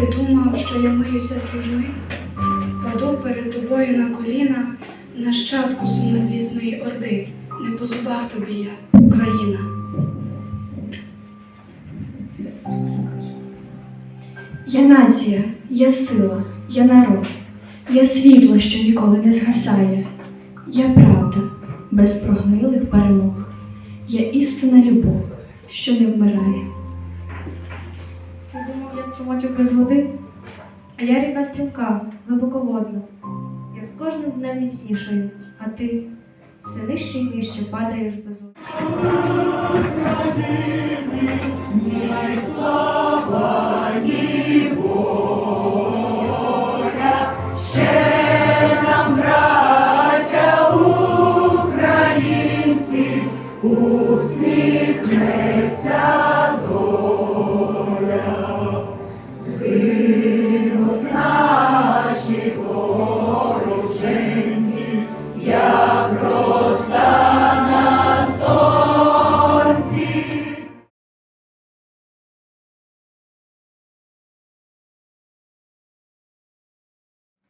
Ти думав, що я миюся слізьми? Паду перед тобою на коліна, нащадку сумнозвісної орди. Не по зубах тобі я, Україна. Я нація, я сила, я народ, я світло, що ніколи не згасає. Я правда, без прогнилих перемог. Я істинна любов, що не вмирає. Думав, без води, а я ріка стрімка, глибоководна. Я з кожним днем міцнішаю, а ти все нижче й нижче падаєш без води.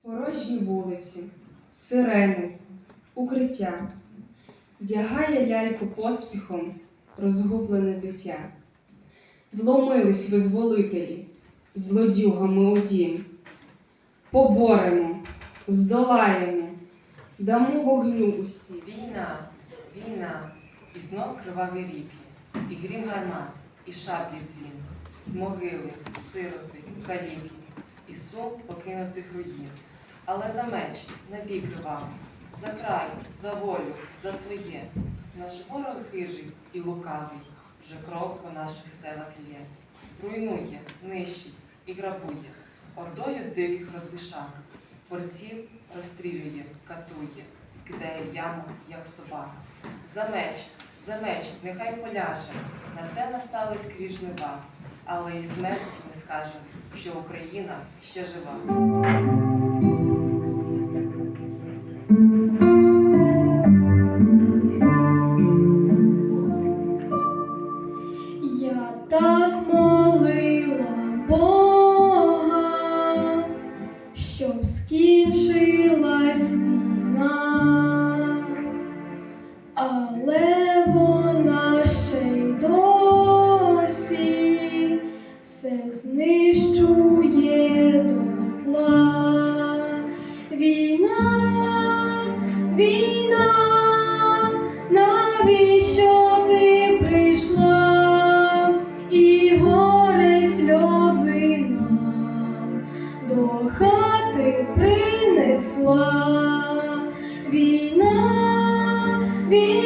Порожні вулиці, сирени, укриття, вдягає ляльку поспіхом розгублене дитя. Вломились визволителі, злодюгами у дім. Поборемо, здолаємо, дамо вогню усі. Війна, війна, і знов криваві ріки, і грім гармат, і шаблі дзвін, могили, сироти, каліки, і сум покинутих руїн. Але за меч не бій кривавий, за край, за волю, за своє. Наш ворог хижий і лукавий, вже кров по наших селах лє. Зруйнує, нищить і грабує, ордою диких розбишак. Борців розстрілює, катує, скидає в яму, як собака. За меч, за меч, нехай поляже, на те настали скрізь жнива, але і смерть не скаже, що Україна ще жива. Так молила Бога, Війна, війна,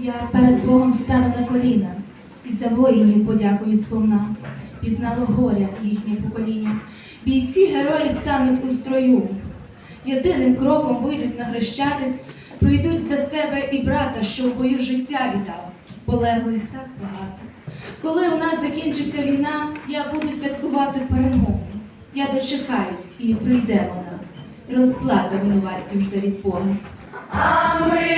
Я перед Богом стану на коліна, і за воїнів подякую сповна. Пізнало горя їхнє покоління. Бійці герої стануть у строю. Єдиним кроком вийдуть на хрещатик, пройдуть за себе і брата, що в бою життя віддав. Полеглих так багато. Коли у нас закінчиться війна, я буду святкувати перемогу. Я дочекаюсь і прийде вона. Розплата винуватців жде від Бога. А ми